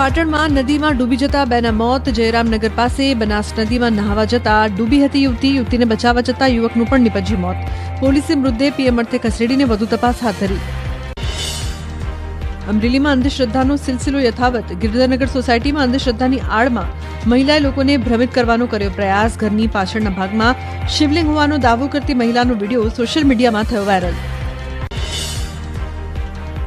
પાટણમાં નદીમાં ડૂબી જતા બેના મોત. જયરામનગર પાસે બનાસ નદીમાં નહાવા જતા ડૂબી હતી યુવતી. યુવતીને બચાવવા જતા યુવકનું પણ નિપજ્યું મોત. પોલીસે મૃતદેહ પીએમ અર્થે ખસેડીને વધુ તપાસ હાથ ધરી. અમરેલીમાં અંધશ્રદ્ધાનો સિલસિલો યથાવત. ગિરધરનગર સોસાયટીમાં અંધશ્રદ્ધાની આડમાં મહિલાએ લોકોને ભ્રમિત કરવાનો કર્યો પ્રયાસ. ઘરની પાછળના ભાગમાં શિવલિંગ હોવાનો દાવો કરતી મહિલાનો વીડિયો સોશિયલ મીડિયામાં થયો વાયરલ.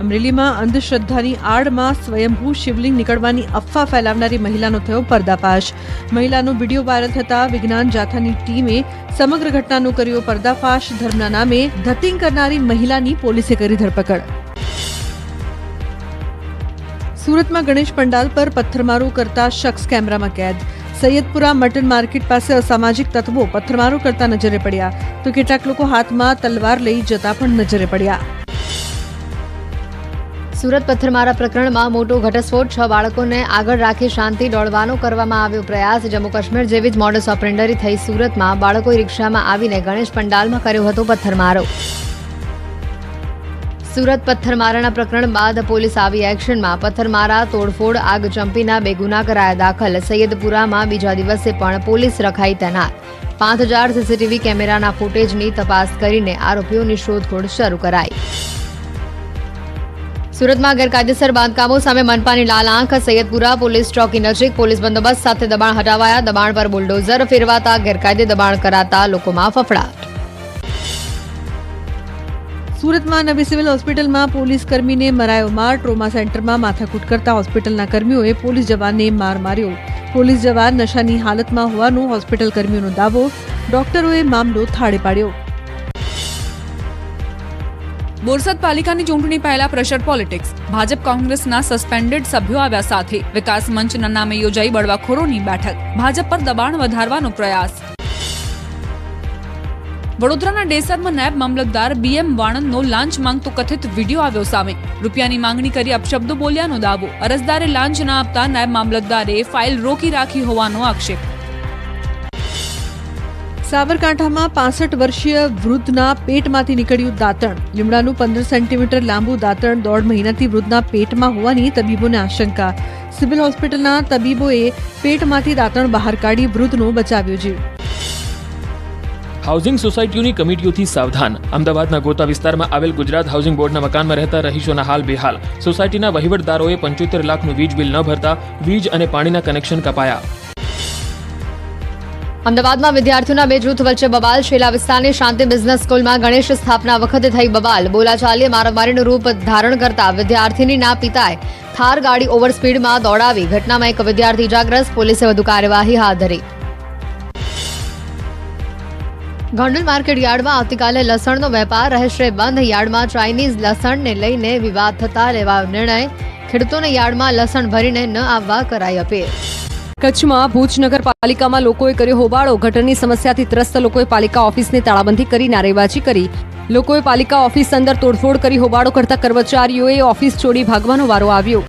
અમરેલીમાં અંધશ્રદ્ધાની આડમાં સ્વયંભૂ શિવલિંગ નીકળવાની અફવા ફેલાવનારી મહિલાનો થયો પર્દાફાશ. મહિલાનો વીડિયો વાયરલ થતા વિજ્ઞાન જાથાની ટીમે સમગ્ર ઘટનાનો કર્યો પર્દાફાશ. ધર્મના નામે ધતિંગ કરનારી મહિલાની પોલીસે કરી ધરપકડ. સુરતમાં ગણેશ પંડાલ પર પથ્થરમારો કરતા શખ્સ કેમેરામાં કેદ. સૈયદપુરા મટન માર્કેટ પાસે અસામાજિક તત્વો પથ્થરમારો કરતા નજરે પડ્યા. તો કેટલાક લોકો હાથમાં તલવાર લઈ જતા પણ નજરે પડ્યા. સુરત પથ્થરમારા પ્રકરણમાં મોટો ઘટસ્ફોટ. છ બાળકોને આગળ રાખી શાંતિ દોડવાનો કરવામાં આવ્યો પ્રયાસ. જમ્મુ કાશ્મીર જેવી જ મોડસ ઓપરેન્ડરી થઈ સુરતમાં બાળકોએ રિક્ષામાં આવીને ગણેશ પંડાલમાં કર્યો હતો પથ્થરમારો. સુરત પથ્થરમારાના પ્રકરણ બાદ પોલીસ આવી એક્શનમાં. પથ્થરમારા, તોડફોડ, આગ ચંપીના બે ગુના કરાયા દાખલ. સૈયદપુરામાં બીજા દિવસે પણ પોલીસ રખાઈ તૈનાત. પાંચ હજાર સીસીટીવી કેમેરાના ફૂટેજની તપાસ કરીને આરોપીઓની શોધખોળ શરૂ કરાઈ. સુરતમાં ગેરકાયદેસર બાંધકામો સામે મનપાની લાલ આંખ, સૈયદપુરા પોલીસ ચોકી નજીક પોલીસ બંદોબસ્ત સાથે દબાણ હટાવાયા. દબાણ પર બુલડોઝર ફેરવાતા ગેરકાયદે દબાણ કરાતા લોકોમાં ફફડાટ. સુરતમાં નવી સિવિલ હોસ્પિટલમાં પોલીસ કર્મીને મરાયો માર. ટ્રોમા સેન્ટરમાં માથાકૂટ કરતા હોસ્પિટલના કર્મીઓએ પોલીસ જવાનને માર માર્યો. પોલીસ જવાન નશાની હાલતમાં હોવાનો હોસ્પિટલ કર્મીઓનો દાવો. ડોક્ટરોએ મામલો થાળે પાડ્યો. બોરસદ પાલિકાની ચૂંટણી પહેલા પ્રેશર પોલિટિક્સ. ભાજપ કોંગ્રેસના સસ્પેન્ડેડ સભ્યો આવ્યા સાથે વિકાસ મંચના નામે યોજાઈ બળવાખોરોની બેઠક. ભાજપ પર દબાણ વધારવાનો પ્રયાસ. વડોદરાના ડેસરમાં નાયબ મામલતદાર બીએમ વાણંદનો લાંચ માંગતો કથિત વીડિયો આવ્યો સામે. રૂપિયાની માંગણી કરી અપશબ્દો બોલ્યાનો દાવો. અરજદારે લાંચ ના આપતા નાયબ મામલતદારે ફાઇલ રોકી રાખી હોવાનો આક્ષેપ. સાબરકાંઠામાં પાસઠ વર્ષીય વૃદ્ધના પેટમાંથી નીકળ્યું દાંતણ. લીમડાનું પંદર સેન્ટીમીટર લાંબુ દાંતણ દોઢ મહિનાથી વૃદ્ધના પેટમાં હોવાની તબીબોને આશંકા. સિવિલ હોસ્પિટલના તબીબોએ પેટમાંથી દાંતણ બહાર કાઢી વૃદ્ધનો બચાવ્યો જીવ. હાઉસિંગ સોસાયટીઓની કમિટીઓથી સાવધાન. અમદાવાદના ગોતા વિસ્તારમાં આવેલ ગુજરાત હાઉસિંગ બોર્ડના મકાનમાં રહેતા રહીશોના હાલ બેહાલ. સોસાયટીના વહીવટદારોએ પંચોતેર લાખનું વીજ બિલ ન ભરતા વીજ અને પાણીના કનેક્શન કપાયા. અમદાવાદમાં વિદ્યાર્થીઓના બે જૂથ વચ્ચે બબાલ. શેલા વિસ્તારની શાંતિ બિઝનેસ સ્કૂલમાં ગણેશ સ્થાપના વખતે થઈ બબાલ. બોલાચાલીએ મારામારીનું રૂપ ધારણ કરતા વિદ્યાર્થીનીના પિતાએ થાર ગાડી ઓવર સ્પીડમાં દોડાવી. ઘટનામાં એક વિદ્યાર્થી ઇજાગ્રસ્ત. પોલીસે વધુ કાર્યવાહી હાથ ધરી. ગોંડલ માર્કેટ યાર્ડમાં આવતીકાલે લસણનો વેપાર રહેશે બંધ. યાર્ડમાં ચાઇનીઝ લસણને લઈને વિવાદ થતા લેવાયો નિર્ણય. ખેડૂતોને યાર્ડમાં લસણ ભરીને ન આવવા કરાઈ અપીલ. કચ્છમાં ભુજ નગરપાલિકામાં લોકોએ કર્યો હોબાળો. ગટરની સમસ્યાથી ત્રસ્ત લોકોએ પાલિકા ઓફિસને તાળાબંધી કરી, નારેબાજી કરી. લોકોએ પાલિકા ઓફિસ અંદર તોડફોડ કરી, હોબાળો કરતા કર્મચારીઓએ ઓફિસ છોડી ભાગવાનો વારો આવ્યો.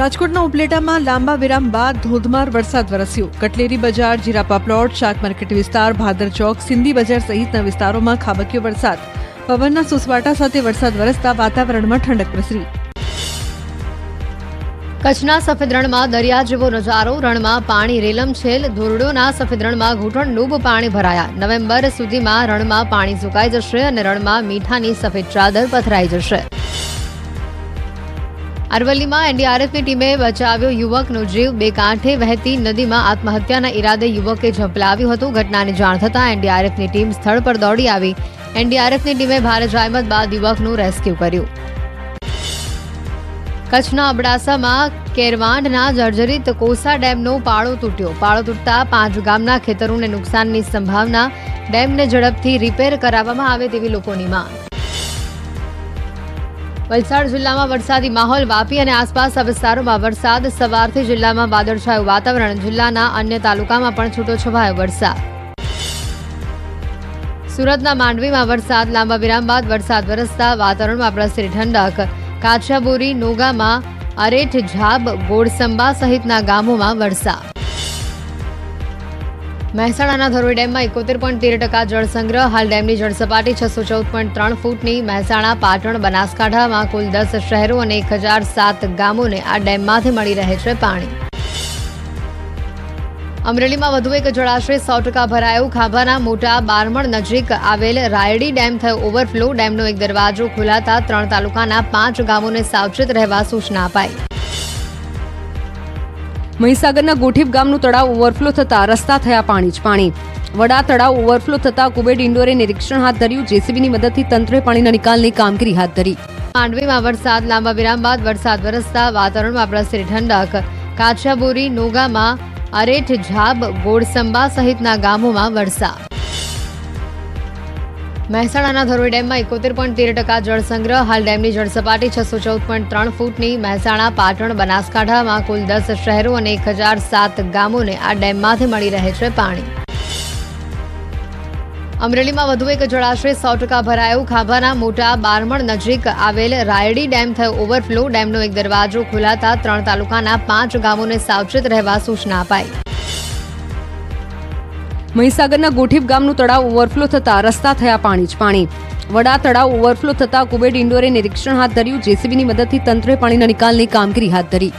રાજકોટના ઉપલેટામાં લાંબા વિરામ બાદ ધોધમાર વરસાદ વરસ્યો. કટલેરી બજાર, જીરાપા પ્લોટ, શાક માર્કેટ વિસ્તાર, ભાદર ચોક, સિંધી બજાર સહિતના વિસ્તારોમાં ખાબક્યો વરસાદ. પવનના સુસવાટા સાથે વરસાદ વરસતા વાતાવરણમાં ઠંડક પ્રસરી. કચ્છના સફેદ રણમાં દરિયા જેવો નજારો, રણમાં પાણી રેલમછેલ ધોરડોના સફેદ રણમાં ઘૂંટણ ડૂબ પાણી ભરાયા. નવેમ્બર સુધીમાં રણમાં પાણી સુકાઈ જશે અને રણમાં મીઠાની સફેદ ચાદર પથરાઈ જશે. અરવલ્લીમાં એનડીઆરએફની ટીમે બચાવ્યો યુવકનો જીવ. બે કાંઠે વહેતી નદીમાં આત્મહત્યાના ઈરાદે યુવકે ઝંપલાવ્યું હતું. ઘટનાની જાણ થતાં એનડીઆરએફની ટીમ સ્થળ પર દોડી આવી. એનડીઆરએફની ટીમે ભારે જહેમત બાદ યુવકનું રેસ્ક્યુ કર્યું. કચ્છના અબડાસામાં કેરવાંડના જર્જરિત કોસા ડેમનો પાળો તૂટ્યો. પાળો તૂટતા પાંચ ગામના ખેતરોને નુકસાનની સંભાવના ડેમને ઝડપથી રિપેર કરાવવામાં આવે તેવી લોકોની માંગ. વલસાડ જિલ્લામાં વરસાદી માહોલ વાપી અને આસપાસના વિસ્તારોમાં વરસાદ. સવારથી જિલ્લામાં વાદળછાયું વાતાવરણ. જિલ્લાના અન્ય તાલુકામાં પણ છૂટોછવાયો વરસાદ. સુરતના માંડવીમાં વરસાદ. લાંબા વિરામ બાદ વરસાદ વરસતા વાતાવરણમાં પ્રસરી ઠંડક. કાછાબોરી, નોગામાં, અરેઠ, ઝાબ ગોળસંબા સહિતના ગામોમાં વરસાદ મહેસાણાના ધરોઈ ડેમમાં એકોતેર પોઈન્ટ તેર ટકા જળ સંગ્રહ, હાલ ડેમની જળ સપાટી છસો ચૌદ પોઈન્ટ ત્રણ ફૂટની મહેસાણા પાટણ બનાસકાંઠામાં કુલ દસ શહેરો અને એક હજાર સાત ગામોને આ ડેમમાંથી મળી રહે છે પાણી. અમરેલીમાં વધુ એક જળાશય સો ટકા ભરાયું. ખાંભાના મોટા બારમણ નજીક આવેલ રાયડી ડેમ થયો ઓવરફ્લો. ડેમનો એક દરવાજો ખોલાતા ત્રણ તાલુકાના પાંચ ગામોને સાવચેત રહેવા સૂચના અપાઈ. મહીસાગરના ગોઠીપ ગામનું તળાવ ઓવરફ્લો થતા રસ્તા થયા પાણી જ પાણી. વડા તળાવ ઓવરફ્લો થતા કુબેડ ઇન્ડોરે નિરીક્ષણ હાથ ધર્યું. જેસીબીની મદદથી તંત્રે પાણીના નિકાલની કામગીરી હાથ ધરી. માંડવીમાં વરસાદ, લાંબા વિરામ બાદ વરસાદ વરસતા વાતાવરણમાં પ્રસરી ઠંડક. કાછાબોરી, નોગામાં અરેઠ ઝાબ ગોળસંબા સહિતના ગામોમાં વરસાદ. મહેસાણાના ધરોઈ ડેમમાં એકોતેર પોઈન્ટ તેર ટકા જળ સંગ્રહ, હાલ ડેમની જળ સપાટી છસો ચૌદ પોઈન્ટ ત્રણ ફૂટની. મહેસાણા, પાટણ, બનાસકાંઠામાં કુલ દસ શહેરો અને એક હજાર સાત ગામોને આ ડેમમાંથી મળી રહે છે પાણી. અમરેલીમાં વધુ એક જળાશય સો ટકા ભરાયું. ખાંભાના મોટા બારમણ નજીક આવેલ રાયડી ડેમ થયો ઓવરફ્લો. ડેમનો એક દરવાજો ખોલાતા ત્રણ તાલુકાના પાંચ ગામોને સાવચેત રહેવા સૂચના અપાઈ. મહીસાગરના ગોઠીપ ગામનું તળાવ ઓવરફ્લો થતા રસ્તા થયા પાણી જ પાણી. વડા તળાવ ઓવરફ્લો થતા કુબેડ ઇન્ડોરે નિરીક્ષણ હાથ ધર્યું. જેસીબીની મદદથી તંત્રે પાણીના નિકાલની કામગીરી હાથ ધરી.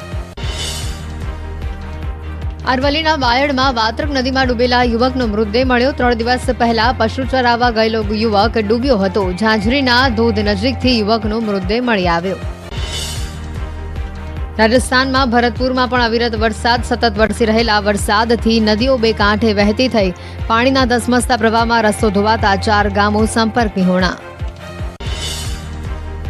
અરવલ્લીના વાયડમાં વાત્રક નદીમાં ડૂબેલા યુવકનો મૃતદેહ મળ્યો. ત્રણ દિવસ પહેલા પશુ ચરાવવા ગયેલો યુવક ડૂબ્યો હતો. ઝાંઝરીના ધોધ નજીકથી યુવકનો મૃતદેહ મળી આવ્યો. રાજસ્થાનમાં ભરતપુરમાં પણ અવિરત વરસાદ. સતત વરસી રહેલા વરસાદથી નદીઓ બે કાંઠે વહેતી થઈ. પાણીના ધસમસતા પ્રવાહમાં રસ્તો ધોવાતા ચાર ગામો સંપર્ક વિહોણા.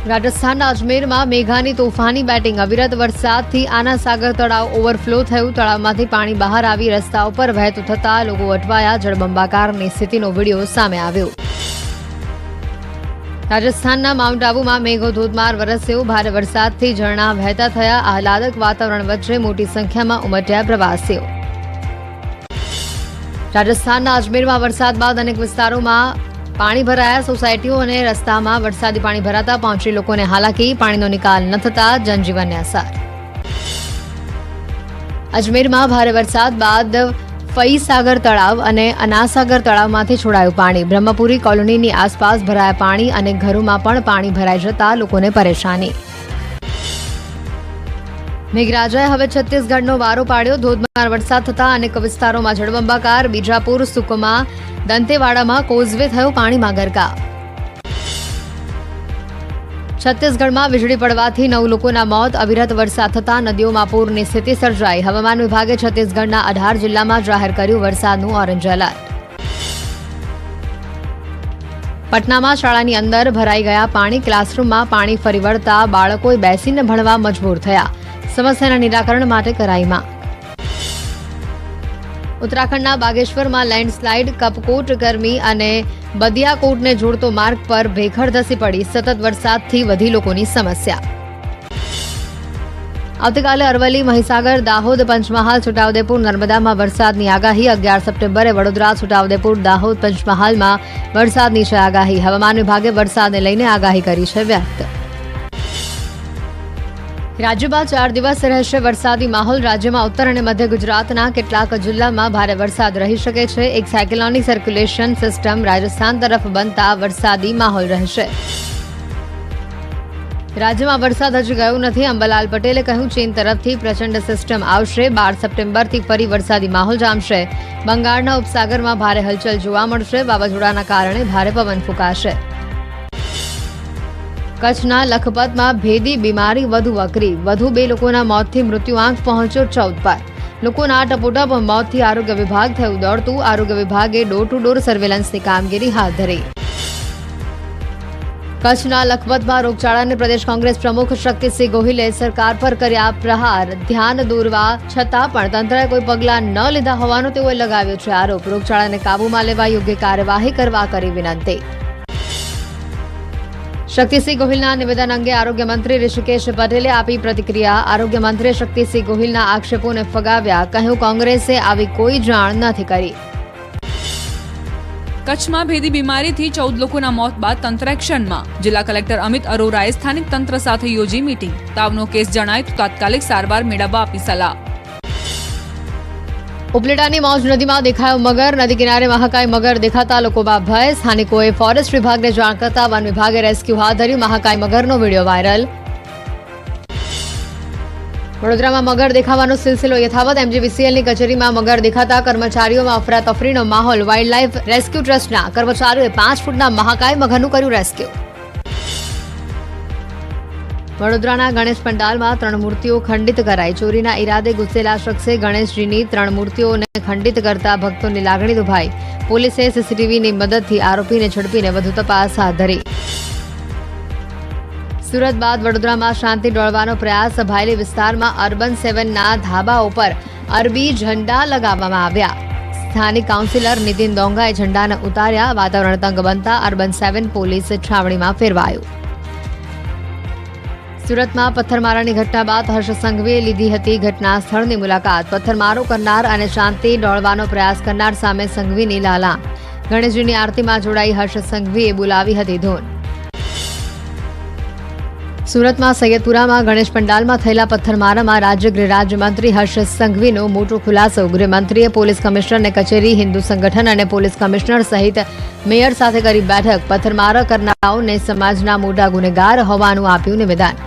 રાજસ્થાનના અજમેરમાં મેઘાની તોફાની બેટિંગ. અવિરત વરસાદથી આના તળાવ ઓવરફ્લો થયું. તળાવમાંથી પાણી બહાર આવી રસ્તા ઉપર વહેતું થતાં લોકો અટવાયા જળબંબાકારની સ્થિતિનો વીડિયો સામે આવ્યો. રાજસ્થાનના માઉન્ટ આબુમાં મેઘો ધોધમાર વરસ્યો. ભારે વરસાદથી ઝરણા વહેતા થયા. આહલાદક વાતાવરણ વચ્ચે મોટી સંખ્યામાં ઉમટ્યા પ્રવાસીઓ. રાજસ્થાનના અજમેરમાં વરસાદ બાદ અનેક વિસ્તારોમાં પાણી ભરાયા સોસાયટીઓ અને રસ્તામાં વરસાદી પાણી ભરાતા પહોંચી લોકોને હાલાકી, પાણીનો નિકાલ ન થતા જનજીવનને અસર. અજમેરમાં ભારે વરસાદ બાદ ફઈસાગર તળાવ અને અનાસાગર તળાવમાંથી છોડાયું પાણી. બ્રહ્મપુરી કોલોનીની આસપાસ ભરાયા પાણી અને ઘરોમાં પણ પાણી ભરાઈ જતા લોકોને પરેશાની. મેઘરાજાએ હવે છત્તીસગઢનો વારો પાડ્યો. ધોધમાર વરસાદ થતા અનેક વિસ્તારોમાં જળબંબાકાર. બીજાપુર, સુકમા, દંતેવાડામાં કોઝવે થયો પાણીમાં ગરકા છત્તીસગઢમાં વીજળી પડવાથી નવ લોકોના મોત. અવિરત વરસાદ થતા નદીઓમાં પૂરની સ્થિતિ સર્જાઈ. હવામાન વિભાગે છત્તીસગઢના અઢાર જિલ્લામાં જાહેર કર્યું વરસાદનું ઓરેન્જ એલર્ટ. પટનામાં શાળાની અંદર ભરાઈ ગયા પાણી. ક્લાસરૂમમાં પાણી ફરી વળતા બાળકોએ બેસીને ભણવા મજબૂર થયા. સમસ્યાના નિરાકરણ માટે કરાઈ માંગ ઉત્તરાખંડના બાગેશ્વરમાં લેન્ડસ્લાઇડ, કપકોટ, ગરમી અને બદિયાકોટને જોડતો માર્ગ પર ભેખડ ધસી પડી સતત વરસાદથી વધી લોકોની સમસ્યા. આવતીકાલે અરવલ્લી, મહીસાગર, દાહોદ, પંચમહાલ, છોટાઉદેપુર, નર્મદામાં વરસાદની આગાહી અગિયાર સપ્ટેમ્બરે, વડોદરા, છોટાઉદેપુર, દાહોદ, પંચમહાલમાં વરસાદની છે આગાહી. હવામાન વિભાગે વરસાદને લઈને આગાહી કરી છે વ્યક્ત. રાજ્યમાં ચાર દિવસ રહેશે વરસાદી માહોલ. રાજ્યમાં ઉત્તર અને મધ્ય ગુજરાતના કેટલાક જિલ્લામાં ભારે વરસાદ રહી શકે છે. એક સાયકલોનિક સર્ક્યુલેશન સિસ્ટમ રાજસ્થાન તરફ બનતા વરસાદી માહોલ રહેશે. રાજ્યમાં વરસાદ હજી ગયો નથી. અંબલાલ પટેલે કહ્યું, ચીન તરફથી પ્રચંડ સિસ્ટમ આવશે. બાર સપ્ટેમ્બરથી ફરી વરસાદી માહોલ જામશે. બંગાળના ઉપસાગરમાં ભારે હલચલ જોવા મળશે. વાવાઝોડાના કારણે ભારે પવન ફૂંકાશે. કચ્છના લખપતમાં ભેદી બીમારી વધુ વકરી. વધુ બે લોકોના મોતથી મૃત્યુઆંક પહોંચ્યો ચૌદ પર. લોકોના ટપોટપ મોતથી આરોગ્ય વિભાગ થયું દોડતું. આરોગ્ય વિભાગે ડોર ટુ ડોર સર્વેલન્સની કામગીરી હાથ ધરી. કચ્છના લખપતમાં રોગચાળાને પ્રદેશ કોંગ્રેસ પ્રમુખ શક્તિસિંહ ગોહિલે સરકાર પર કર્યા પ્રહાર. ધ્યાન દોરવા છતાં પણ તંત્રએ કોઈ પગલાં ન લીધા હોવાનો તેઓએ લગાવ્યો છે આરોપ. રોગચાળાને કાબૂમાં લેવા યોગ્ય કાર્યવાહી કરવા કરી વિનંતી. શક્તિસિંહ ગોહિલના નિવેદન અંગે આરોગ્ય મંત્રી ઋષિકેશ પટેલે આપી પ્રતિક્રિયા. આરોગ્ય મંત્રીએ શક્તિસિંહ ગોહિલના આક્ષેપોને ફગાવ્યા. કહ્યું, કોંગ્રેસે આવી કોઈ જાણ નથી કરી. કચ્છમાં ભેદી બીમારીથી ચૌદ લોકોના મોત બાદ તંત્ર એક્શનમાં. જિલ્લા કલેક્ટર અમિત અરોરાએ સ્થાનિક તંત્ર સાથે યોજી મીટિંગ. તાવનો કેસ જણાય તો તાત્કાલિક સારવાર મેળવવા આપી સલાહ. ઉપલેટાની મૌજ નદીમાં દેખાયો મગર. નદી કિનારે મહાકાય મગર દેખાતા લોકોમાં ભય. સ્થાનિકોએ ફોરેસ્ટ વિભાગને જાણ કરતા વન વિભાગે રેસ્ક્યુ હાથ ધર્યું. મહાકાય મગરનો વીડિયો વાયરલ. વડોદરામાં મગર દેખાવાનો સિલસિલો યથાવત. એમજીવીસીએલની કચેરીમાં મગર દેખાતા કર્મચારીઓમાં અફરાતફરીનો માહોલ. વાઇલ્ડ લાઇફ રેસ્ક્યુ ટ્રસ્ટના કર્મચારીઓએ પાંચ ફૂટના મહાકાય મગરનું કર્યું રેસ્ક્યુ. વડોદરાના ગણેશ પંડાલમાં ત્રણ મૂર્તિઓ ખંડિત કરાઈ. ચોરીના ઈરાદે ગુસ્સેલા શખ્સે ગણેશજીની ત્રણ મૂર્તિઓને ખંડિત કરતા ભક્તોની લાગણી દુભાઈ. પોલીસે સીસીટીવીની મદદથી આરોપીને ઝડપીને વધુ તપાસ હાથ ધરી. સુરત બાદ વડોદરામાં શાંતિ ડોળવાનો પ્રયાસ ભાયલી વિસ્તારમાં અર્બન સેવનના ધાબા ઉપર અરબી ઝંડા લગાવવામાં આવ્યા. સ્થાનિક કાઉન્સિલર નીતિન દોંગાએ ઝંડાને ઉતાર્યા. વાતાવરણ તંગ બનતા અર્બન સેવન પોલીસ છાવણીમાં ફેરવાયું. સુરતમાં પથ્થરમારાની ઘટના બાદ હર્ષ સંઘવીએ લીધી હતી ઘટના સ્થળની મુલાકાત. પથ્થરમારો કરનાર અને શાંતિ ડોળવાનો પ્રયાસ કરનાર સામે સંઘવીની લાલા. ગણેશજીની આરતીમાં જોડાઈ હર્ષ સંઘવીએ બોલાવી હતી ધૂન. સુરતમાં સૈયદપુરામાં ગણેશ પંડાલમાં થયેલા પથ્થરમારામાં રાજ્ય ગૃહ રાજ્યમંત્રી હર્ષ સંઘવીનો મોટો ખુલાસો. ગૃહમંત્રીએ પોલીસ કમિશનરને કચેરી, હિન્દુ સંગઠન અને પોલીસ કમિશનર સહિત મેયર સાથે કરી બેઠક. પથ્થરમારા કરનારાઓને સમાજના મોટા ગુનેગાર હોવાનું આપ્યું નિવેદન.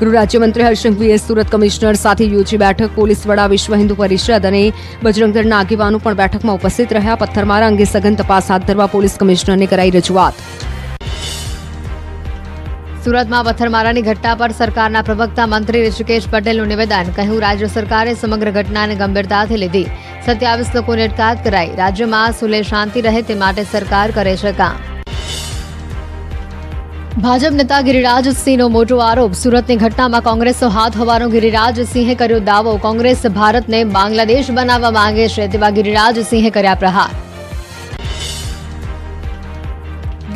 ગૃહ રાજ્યમંત્રી હર્ષંઘવીએ સુરત કમિશનર સાથે યોજી બેઠક, પોલીસ વડા વિશ્વ હિન્દુ પરિષદ અને બજરંગ દળના આગેવાનો પણ બેઠકમાં ઉપસ્થિત રહ્યા. પથ્થરમારા અંગે સઘન તપાસ હાથ ધરવા પોલીસ કમિશનરને કરાઈ રજૂઆત. સુરતમાં પથ્થરમારાની ઘટના પર સરકારના પ્રવક્તા મંત્રી ઋષિકેશ પટેલનું નિવેદન. કહ્યું, રાજ્ય સરકારે સમગ્ર ઘટનાને ગંભીરતાથી લીધી. સત્યાવીસ લોકોને અટકાયત કરાઈ. રાજ્યમાં સુલે શાંતિ રહે તે માટે સરકાર કરે છે કામ. ભાજપ નેતા ગિરિરાજસિંહનો મોટો આરોપ, સુરતની ઘટનામાં કોંગ્રેસનો હાથ હોવાનો ગિરિરાજસિંહે કર્યો દાવો. કોંગ્રેસ ભારતને બાંગ્લાદેશ બનાવવા માંગે છે તેવા ગિરિરાજસિંહે કર્યા પ્રહાર.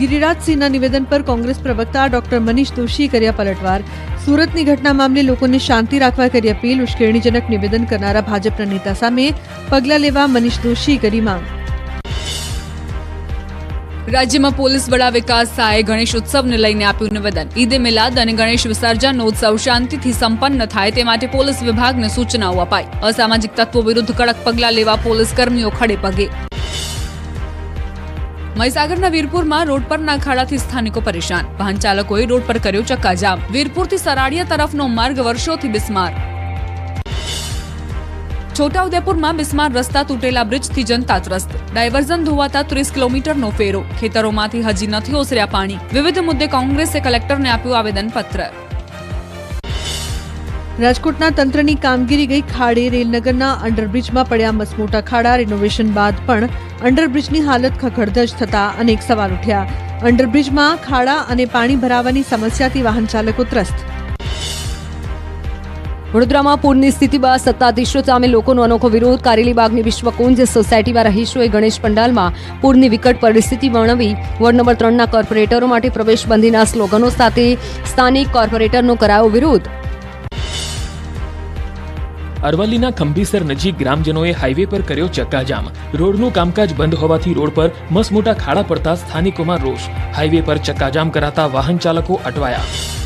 ગિરિરાજસિંહના નિવેદન પર કોંગ્રેસ પ્રવક્તા ડોક્ટર મનીષ દોશીએ કર્યા પલટવાર. સુરતની ઘટના મામલે લોકોને શાંતિ રાખવા કરી અપીલ, ઉશ્કેરણીજનક નિવેદન કરનારા ભાજપના નેતા સામે પગલાં લેવા મનીષ દોશીએ કરી માંગ. રાજ્યમાં પોલીસ વડા વિકાસ શાહે ગણેશ ઉત્સવને લઈને આપ્યું નિવેદન. ઈદે મિલાદ અને ગણેશ વિસર્જનનો ઉત્સવ શાંતિથી સંપન્ન થાય તે માટે પોલીસ વિભાગને સૂચનાઓ અપાઈ. અસામાજિક તત્વો વિરુદ્ધ કડક પગલાં લેવા પોલીસ કર્મીઓ ખડે પગે. મહીસાગરના વીરપુરમાં રોડ પરના ખાડાથી સ્થાનિકો પરેશાન. વાહન ચાલકોએ રોડ પર કર્યો ચક્કાજામ. વીરપુરથી સરાડિયા તરફનો માર્ગ વર્ષોથી બિસ્માર. છોટાઉદેપુરમાં બિસ્માર રસ્તા તૂટેલા બ્રિજથી જનતા ત્રસ્ત. ડાયવર્ઝન ધોવાતા ત્રીસ કિલોમીટરનો ફેરો. ખેતરોમાંથી હજી નથી ઓસર્યા પાણી. વિવિધ મુદ્દે કોંગ્રેસે કલેક્ટરને આપ્યું આવેદનપત્ર. રાજકોટના તંત્રની કામગીરી ગઈ ખાડે રેલનગરના અંડરબ્રિજમાં પડ્યા મસમોટા ખાડા. રિનોવેશન બાદ પણ અંડરબ્રિજની હાલત ખખડધજ થતા અનેક સવાલ ઉઠ્યા. અંડરબ્રિજમાં ખાડા અને પાણી ભરાવાની સમસ્યાથી વાહન ચાલકો ત્રસ્ત. વડોદરામાં પૂરની સ્થિતિ બાદ સત્તાધીશો સામે લોકોનો અનોખો વિરોધ. કારેલીબાગની વિશ્વકુંજ સોસાયટીમાં રહીશોએ ગણેશ પંડાલમાં પૂરની વિકટ પરિસ્થિતિ વર્ણવી. વોર્ડ નંબર ત્રણના કોર્પોરેટરો માટે પ્રવેશબંધીના સ્લોગનો સાથે સ્થાનિક કોર્પોરેટરનો કરાયો વિરોધ. અરવલ્લીના ખંભીસર નજીક ગ્રામજનોએ હાઈવે પર કર્યો ચક્કાજામ. રોડનું કામકાજ બંધ હોવાથી રોડ પર મસમોટા ખાડા પડતા સ્થાનિકોમાં રોષ. હાઈવે પર ચક્કાજામ કરાતા વાહન ચાલકો અટવાયા.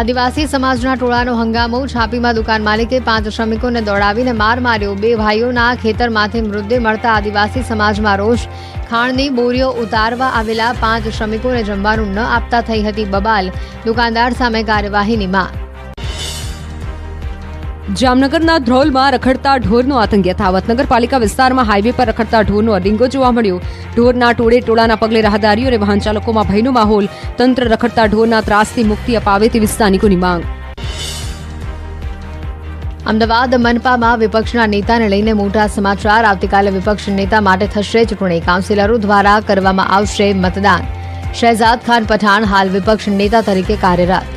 આદિવાસી સમાજના ટોળાનો હંગામો છાપીમાં દુકાન માલિકે પાંચ શ્રમિકોને દોડાવીને માર માર્યો. બે ભાઈઓના ખેતરમાંથી મૃતદેહ મળતા આદિવાસી સમાજમાં રોષ. ખાણની બોરીઓ ઉતારવા આવેલા પાંચ શ્રમિકોને જમવાનું ન આપતા થઈ હતી બબાલ. દુકાનદાર સામે કાર્યવાહીની માંગ. જામનગરના ધ્રોલમાં રખડતા ઢોરનો આતંક યથાવત. નગરપાલિકા વિસ્તારમાં હાઈવે પર રખડતા ઢોરનો અડિંગો જોવા મળ્યો. ઢોરના ટોળે ટોળાના પગલે રાહદારીઓ અને વાહન ચાલકોમાં ભયનો માહોલ. તંત્ર રખડતા ઢોરના ત્રાસથી મુક્તિ અપાવે તેવી સ્થાનિકોની માંગ. અમદાવાદ મનપામાં વિપક્ષના નેતાને લઈને મોટા સમાચાર. આવતીકાલે વિપક્ષ નેતા માટે થશે ચૂંટણી. કાઉન્સિલરો દ્વારા કરવામાં આવશે મતદાન. શહેજાદ ખાન પઠાણ હાલ વિપક્ષ નેતા તરીકે કાર્યરત.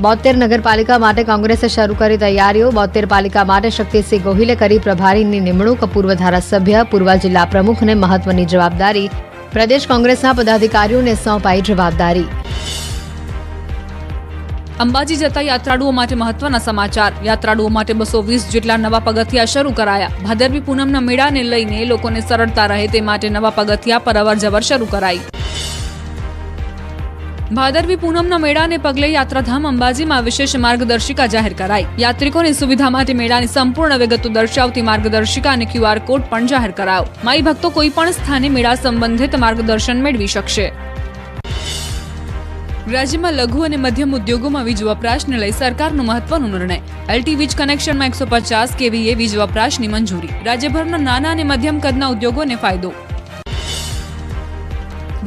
બોતેર નગરપાલિકા માટે કોંગ્રેસે શરૂ કરી તૈયારીઓ. બોતેર પાલિકા માટે શક્તિસિંહ ગોહિલે કરી પ્રભારીની નિમણૂક. પૂર્વ ધારાસભ્ય, પૂર્વ જિલ્લા પ્રમુખને મહત્વની જવાબદારી. પ્રદેશ કોંગ્રેસના પદાધિકારીઓને સોંપાઈ જવાબદારી. અંબાજી જતા યાત્રાળુઓ માટે મહત્વના સમાચાર. યાત્રાળુઓ માટે બસો વીસ જેટલા નવા પગથિયા શરૂ કરાયા. ભાદરવી પૂનમના મેળાને લઈને લોકોને સરળતા રહે તે માટે નવા પગથિયા પર અવર જવર શરૂ કરાઈ. ભાદરવી પૂનમના મેળાને પગલે યાત્રાધામ અંબાજીમાં વિશેષ માર્ગદર્શિકા જાહેર કરાઈ. યાત્રિકોની સુવિધા માટે મેળાની સંપૂર્ણ વિગતો દર્શાવતી માર્ગદર્શિકા અને ક્યુઆર કોડ પણ જાહેર કરાયો. માઈ ભક્તો કોઈ પણ સ્થાને મેળા સંબંધિત માર્ગદર્શન મેળવી શકશે. રાજ્યમાં લઘુ અને મધ્યમ ઉદ્યોગોમાં વીજ વપરાશને લઈ સરકારનો મહત્વનો નિર્ણય. એલટી વીજ કનેક્શનમાં એકસો પચાસ કેવીએ વીજ વપરાશની મંજૂરી. રાજ્યભરના નાના અને મધ્યમ કદના ઉદ્યોગોને ફાયદો.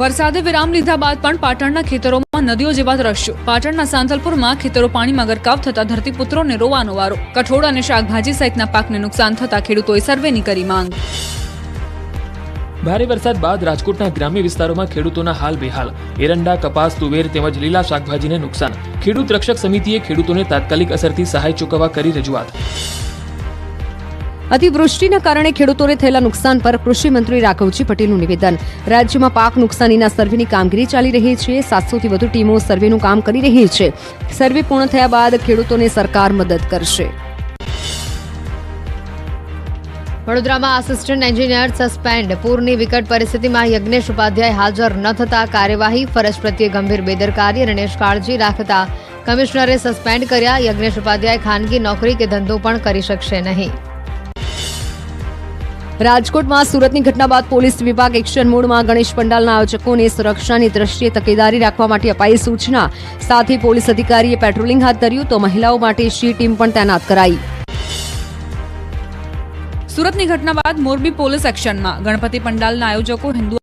વરસાદે વિરામ લીધા બાદ પણ પાટણના ખેતરોમાં નદીઓ જેવા દ્રશ્યો પાટણના સાંતલપુરમાં ખેતરો પાણીમાં ગરકાવ થતા ધરતીપુત્રોને રોવાનો વારો. કઠોળ અને શાકભાજી સહિતના પાકને નુકસાન થતા ખેડૂતોએ સર્વેની કરી માંગ. ભારે વરસાદ બાદ રાજકોટના ગ્રામ્ય વિસ્તારોમાં ખેડૂતોના હાલ બેહાલ. એરંડા, કપાસ, તુવેર તેમજ લીલા શાકભાજીને નુકસાન. ખેડૂત રક્ષક સમિતિએ ખેડૂતોને તાત્કાલિક અસરથી સહાય ચૂકવવા કરી રજૂઆત. અતિવૃષ્ટિના કારણે ખેડૂતોને થયેલા નુકસાન પર કૃષિમંત્રી રાઘવજી પટેલનું નિવેદન. રાજ્યમાં પાક નુકસાનીના સર્વેની કામગીરી ચાલી રહી છે. સાતસોથી વધુ ટીમો સર્વેનું કામ કરી રહી છે. સર્વે પૂર્ણ થયા બાદ ખેડૂતોને સરકાર મદદ કરશે. વડોદરામાં આસિસ્ટન્ટ એન્જિનિયર સસ્પેન્ડ. પૂરની વિકટ પરિસ્થિતિમાં યજ્ઞેશ ઉપાધ્યાય હાજર ન થતા કાર્યવાહી, ફરજ પ્રત્યે ગંભીર બેદરકારી અને નિષ્કાળજી રાખતા કમિશનરે સસ્પેન્ડ કર્યા. યજ્ઞેશ ઉપાધ્યાય ખાનગી નોકરી કે ધંધો પણ કરી શકશે નહીં. રાજકોટમાં સુરતની ઘટના બાદ પોલીસ વિભાગ એક્શન મોડમાં ગણેશ પંડાલના આયોજકોને સુરક્ષાની દ્રષ્ટિએ તકેદારી રાખવા માટે અપાઈ સૂચના. સાથે પોલીસ અધિકારીએ પેટ્રોલિંગ હાથ ધર્યું તો મહિલાઓ માટે શી ટીમ પણ તૈનાત કરાઈ. સુરતની ઘટના બાદ મોરબી પોલીસ એક્શનમાં ગણપતિ પંડાલના આયોજકો હિન્દુ